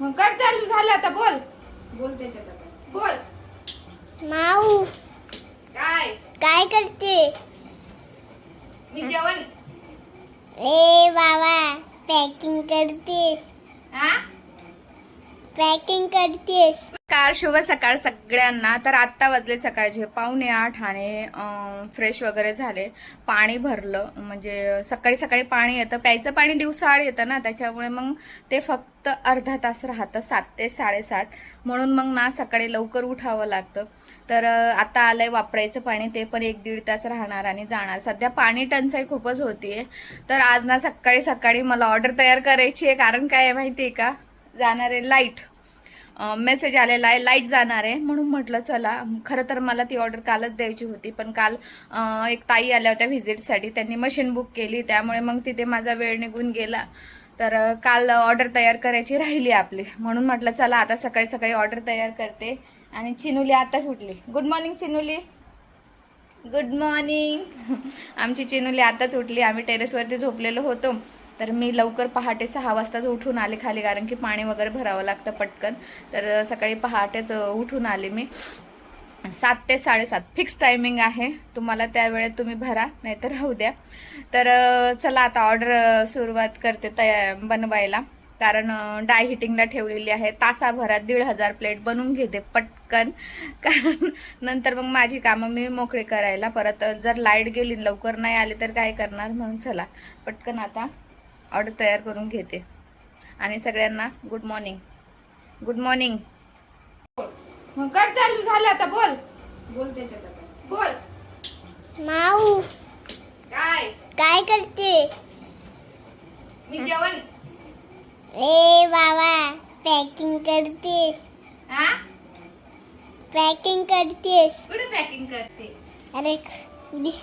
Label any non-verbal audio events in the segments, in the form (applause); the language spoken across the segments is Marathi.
मग कर चालू झालं आता? बोल. बोल त्याच्यात आता. बोल. माऊ. काय? काय करते? मी जेवण. ए बाबा पॅकिंग करतेस. हा पॅकिंग करतेस. कार शुभ सकाळ सगळ्यांना. तर आत्ता वाजले सकाळचे. पावणे आठ आणि फ्रेश वगैरे झाले. पाणी भरलं. म्हणजे सकाळी सकाळी पाणी येतं. प्यायचं पाणी दिवसाआड येतं ना. त्याच्यामुळे मग ते फक्त अर्धा तास राहतं. सात ते साडेसात. म्हणून मग ना सकाळी लवकर उठावं लागतं. तर आता आलंय वापरायचं पाणी. ते पण एक दीड तास राहणार आणि जाणार. सध्या पाणी टंचाई खूपच होतीये. तर आज ना सकाळी सकाळी मला ऑर्डर तयार करायची आहे कारण काय आहे माहितीये का? जाणार आहे लाइट. मेसेज आलेला आहे लाइट जाणार आहे. म्हणून म्हटलं चला खरं तर मला ती ऑर्डर कालच द्यायची होती पण काल एक ताई आल्या होत्या व्हिजिटसाठी त्यांनी मशीन बुक केली. त्यामुळे मग तिथे माझा वेळ निघून गेला. तर काल ऑर्डर तयार करायची राहिली आपली. म्हणून म्हटलं चला आता सकाळी सकाळी ऑर्डर तयार करते. आणि चिनुली आताच उठली. Good morning Chinuli. Good morning (laughs) आमची चिनुली आताच उठली. आम्ही टेरेसवरती झोपलेलो होतो. तर मी लवकर पहाटे सहा वाजताच उठून आले खाली कारण की पाणी वगैरे भरावं लागतं पटकन. तर सकाळी पहाटेच उठून आले मी. सात ते साडेसात. फिक्स टायमिंग आहे. तुम्हाला त्यावेळेत तुम्ही भरा नाहीतर राहू द्या. तर चला आता ऑर्डर सुरुवात करते तया बनवायला. कारण डाय हिटिंगला ठेवलेली आहे. तासाभरात दीड हजार प्लेट बनवून घेते पटकन. (laughs) कारण नंतर मग माझी कामं मी मोकळी करायला. परत जर लाइट गेली लवकर नाही आली तर काय करणार? म्हणून चला. पटकन आता ऑर्डर तयार करून घेते. आणि सगळ्यांना गुड मॉर्निंग गुड मॉर्निंग मग कर चालू झालं आता बोल. बोल त्याच्यात आता. बोल. माऊ. काय? काय करते? मी जेवण. ए बाबा पॅकिंग करतेस. हा पॅकिंग करतेस. कुठे पॅकिंग करते? अरे दिस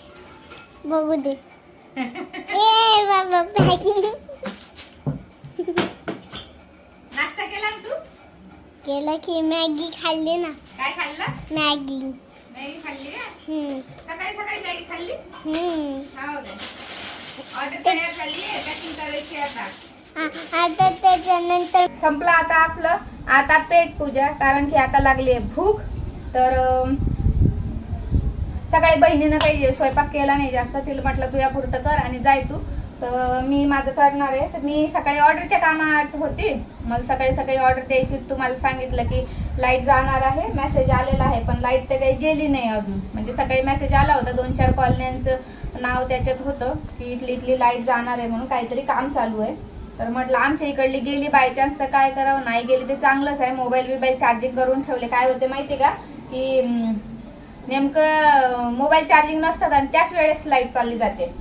बघू दे. (laughs) ए बाबा पॅकिंग नाश्ता केला ना तू केलं की मॅगी खाल्ली ना. काय खाल्लं? मॅगी. मॅगी खाल्ली का? हम्म. सकाळी सकाळी मॅगी खाल्ली? हम्म. हो दे ऑर्डर तयार झाली आहे पॅकिंग करायची आता? आ- आता त्याच्यानंतर संपलं आता आपलं. आता पेट पूजा कारण की आता लागली आहे भूक. तर अं, सकाळी बहिणीनं काही स्वयंपाक केला नाही. जास्त तिला म्हटलं तुझ्या पुरतं कर आणि जाय तू. तर मी माझं करणार आहे. तर मी सकाळी ऑर्डरच्या कामात होती. मला सकाळी सकाळी ऑर्डर द्यायची तुम्हाला सांगितलं की लाइट जाणार आहे. मेसेज आलेला आहे. पण लाइट तर काही गेली नाही अजून. म्हणजे सकाळी मेसेज आला होता. दोन चार कॉलन्यांचं नाव त्याच्यात होतं की इथली इथली लाइट जाणार आहे म्हणून काहीतरी काम चालू आहे. तर म्हटलं आमच्या इकडली गेली बाय चान्स तर काय करावं? नाही गेली ते चांगलंच आहे. मोबाईल बिबाईल चार्जिंग करून ठेवले. काय होते माहिती का? की नेमकं मोबाईल चार्जिंग नसतात आणि त्याच वेळेस लाइट चालली जाते.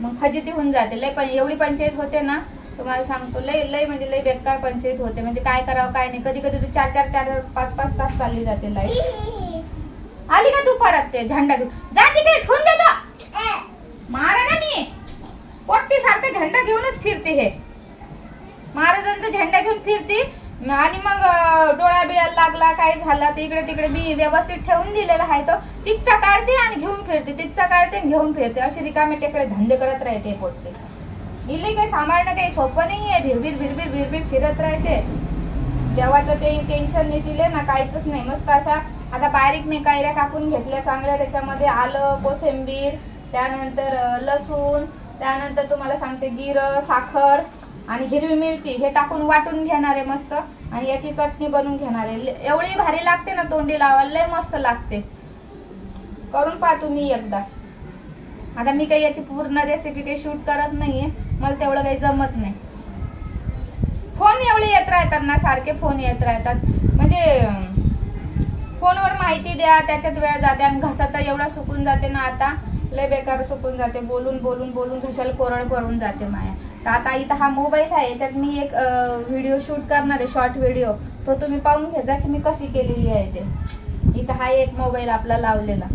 मग फजिती होऊन जाते. लय पण एवढी पंचायत होते ना तुम्हाला सांगतो लय लय म्हणजे लय बेकार पंचायत होते. म्हणजे काय करावं काय नाही. कधी कधी तू चार चार चार पाच पाच तास चालली जाते लाइट आली का तू परत ते झंडा घेऊन? जा तिकडे ठेवून देतो मारा ना मी पोट्टी सारखं झेंडा घेऊनच फिरते हे. महाराजांचा झेंडा घेऊन फिरते. आणि मग डोळा बिळा लागला काय झाला ते इकडे तिकडे मी व्यवस्थित ठेवून दिलेला आहे तो. तिकचा काढते आणि घेऊन फिरते तिकचा काढते आणि घेऊन फिरते. असे रिकामे टेकडे धंदे करत राहते पोटते इले काही सांभाळणं काही सोपं नाही आहे भिरभीर भिरभीर भिरभीर फिरत राहते. जेव्हाचं ते टेन्शन नाही दिले ना काहीच नाही. मस्त अशा आता बारीक मी कैऱ्या कापून घेतल्या चांगल्या त्याच्यामध्ये आलं कोथिंबीर त्यानंतर लसूण त्यानंतर तुम्हाला सांगते जिरं साखर आणि हिरवी मिरची हे टाकून वाटून घेणार आहे मस्त. आणि याची चटणी बनवून घेणार. आहे एवढी भारी लागते ना तोंडी लावायला लय मस्त लागते. करून पहा तुम्ही एकदा. आता मी काही याची पूर्ण रेसिपी काही शूट करत नाहीये. मला तेवढं काही जमत नाही. फोन एवढे येत राहतात ना सारखे फोन येत राहतात. म्हणजे फोनवर माहिती द्या त्याच्यात वेळ जाते आणि घसा तर एवढा सुकून जाते ना आता. लय बेकार सुकून जाते. बोलून बोलून बोलून घशाल कोरड करून जाते माया. तर आता इथं हा मोबाईल आहे याच्यात मी एक व्हिडिओ शूट करणार आहे शॉर्ट व्हिडिओ तो तुम्ही पाहून घ्यायचा की मी कशी केलेली आहे ते. इथं हा एक मोबाईल आपला लावलेला.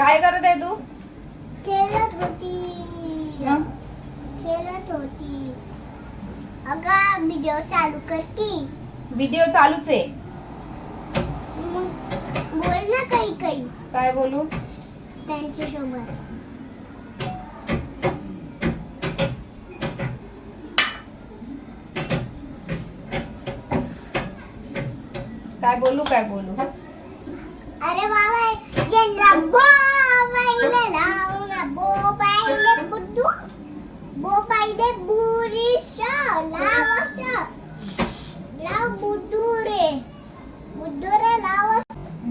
काय करत आहे तू? खेळत होती. मग खेळत होती. अगं व्हिडिओ चालू कर की व्हिडिओ चालूच आहे. मग बोल ना काही काही. काय बोलू? त्यांच्यासोबत काय बोलू काय बोलू? अरे बाबा यांना बोबाईले लावू ना बोबाईले बुद्धू। बोबाईले बुरीश शा लाव बुद्धू रे बुद्धू रे लाव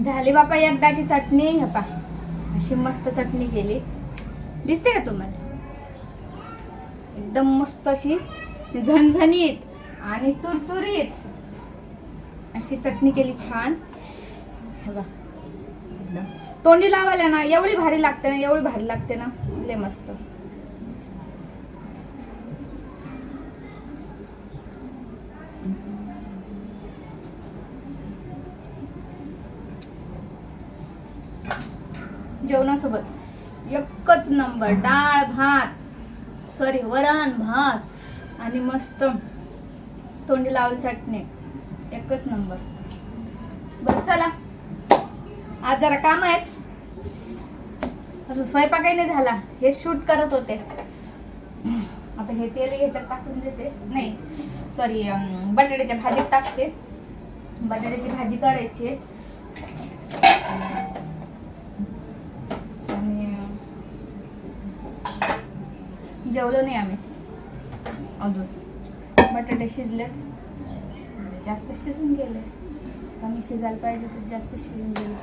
झाली बापा एकदाची चटणी हे पा अशी मस्त चटणी केली. दिसते का तुम्हाला? एकदम मस्त अशी झणझणीत आणि चुरचुरीत अशी चटणी केली छान. हे बा एकदम तोंडी लावायला ना एवढी भारी लागते ना एवढी भारी लागते ना. लय मस्त. जेवणासोबत एकच नंबर डाळ भात. सॉरी वरण भात. आणि मस्त तोंडी लावल चटणी. एकच नंबर. बर चला. आज जरा काम आहेत. अजून स्वयंपाकही नाही झाला. हे शूट करत होते. आता हे तेल ह्याच्यात टाकून देते. नाही सॉरी बटाट्याच्या भाजीत टाकते. बटाट्याची भाजी करायची आहे. आणि जेवलो नाही आम्ही. अजून. बटाटे शिजलेत. जास्त शिजून गेले. कमी शिजायला पाहिजे तर जास्त शिजून गेले.